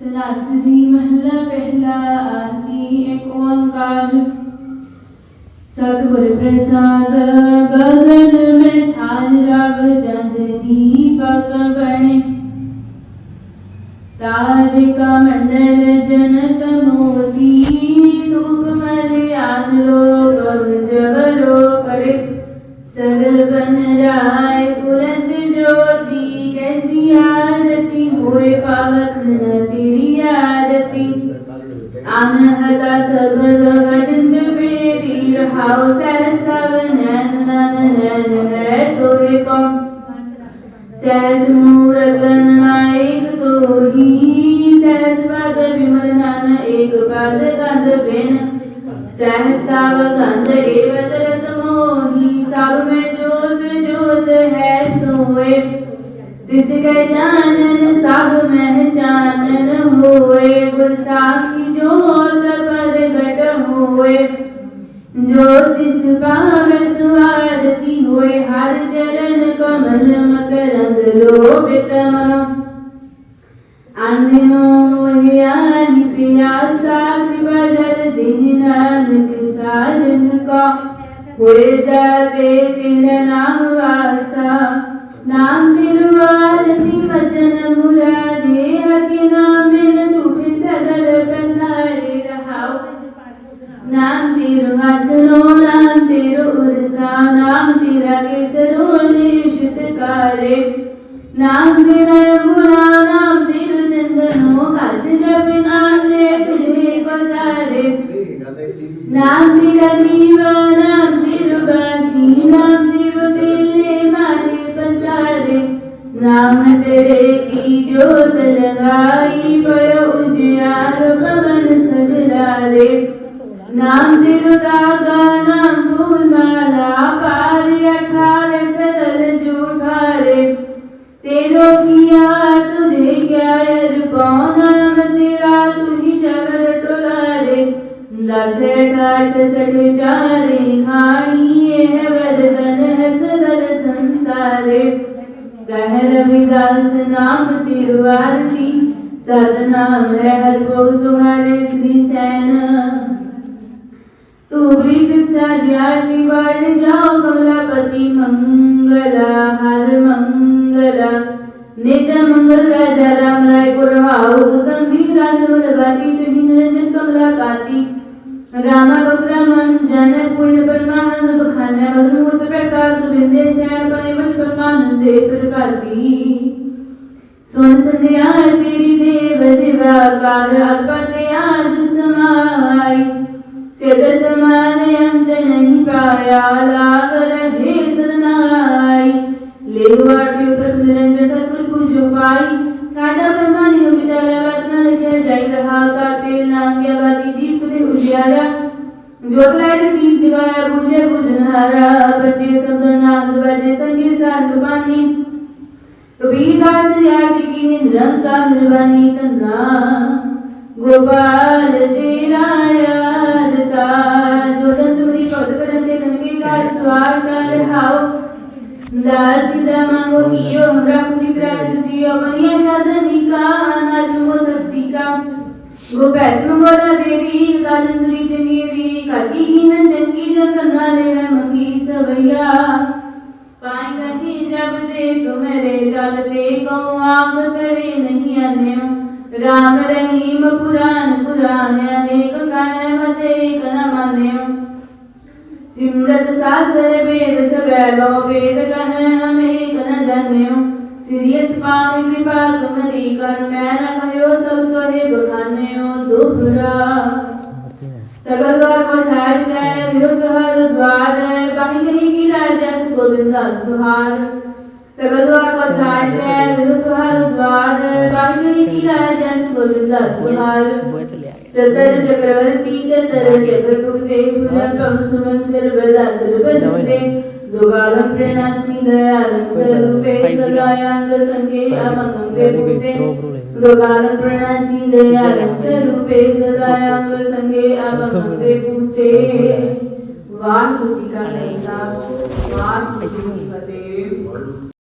तनासरी महला पहला आरती एक ओंकार सतगुर प्रसाद, गगन में थाल रव चंद दीपक बने। तारिका मंडल जनक मोती दुख मरे आदलो पग जबरो करे। सगल बन राय पुरंद ज्योति, कैसी आरती होए पावक नर Anahata Sabhadavan Dubri, your house has seven and none has had to become. Says Muragan Naik Dohi, says Father Vimalana Ek Father Gandha Ben, says Tava Gandha Eva Jarat Mohi, Sab में जोत जोत है सोए तिसके चानन सब मह चानन होए, गुरसाखी जोत प्रगट होए। जो तिस पाव स्वारती होए, हर चरण कमल मकरंद लोभित मनो। अन्नो मोहियानि प्रियासा कृपा जल दिन नानक साजन का। होए जा दे किरण திரு வசனோ நாம் திரு உருசா நாம் திரகேசனோ நிஷித் காலே நாம் திரு முரா நாம் திரு चंदनो कास जब नाले तुझे बचारे நாம் திரு தீவா நாம் திரு பாதி நாம் திரு दिले मारे पसारे नाम तेरे की जोत लगाई पर से ठाट सठ चारे खानी है वरदन है सदर संसारे। कह रविदास नाम तिरवार की सदनाम है हर भोग तुम्हारे श्री सैन। तू भी कृत्सा ज्ञाति वर्ण जाओ कमलापति मंगला, हर मंगला। नित्य मंगल राजा राम राय को रवाओ उत्तम दीप राज बलभाती तुम्हें निरंजन कमला पाती ਰਾਮਾ ਬਕਰਾ ਮਨ ਜਨ ਪੂਰਨ ਪਰਮਾਨੰਦ ਬਖਾਨਾ ਮਦਮੂਰਤ ਪ੍ਰਕਾਰ ਤੁਮਿੰਦੇ ਸਿਆਣ ਪਨੇ ਮਨ ਪਰਮਾਨੰਦੇ ਪ੍ਰਭਾਤੀ ਸੁਨ ਸੰਧਿਆ ਤੇਰੀ ਦੇਵ ਦਿਵਾ ਕਾਰ ਅਪਨੇ ਆਦ ਸਮਾਈ। ਚਿਤ ਸਮਾਨ ਅੰਤ ਨਹੀਂ ਪਾਇਆ ਲਾ रहा का तेल नाम के आबादी दीप ने उजियारा ज्योतलाय गीत जगाया पूजे पूजनहारा बजे शब्द नाम बजे संगीत साधु पानी कबीरदास यार की निरंकार निर्वाणी तन्ना गोपाल तेरा गोपैसम बोला बेरी काजंदरी चंगेरी काकी की न चंगी जतना ले मैं मंगी सवैया पाई कहीं जब दे तुम्हारे तब दे को आग करे नहीं अन्य राम रहीम पुराण पुराण अनेक कहे मत एक न मान्य सिमरत शास्त्र वेद सब वेद कहे हमें सिरियस पान कृपा तुम्हारी कर मैं न कहो सब कहे बखान्यो दोहरा सगल द्वार को छाड़ जाए विरुद्ध हर द्वार बाही कहीं की राजा गोविंदा सुहार सगल द्वार को छाड़ गए विरुद्ध हर द्वार बांगरी की राजा गोविंदा सुहार चतर चक्रवर्ती चतर चक्र भुगते सुजन पम सुमन सिर बदा सिर बजते दुगालम प्रेणासी दयालम स्वरूपे सदायांग संगे अमंगम पे भूते दुगालम प्रेणासी दयालम स्वरूपे सदायांग संगे अमंगम पे भूते वाह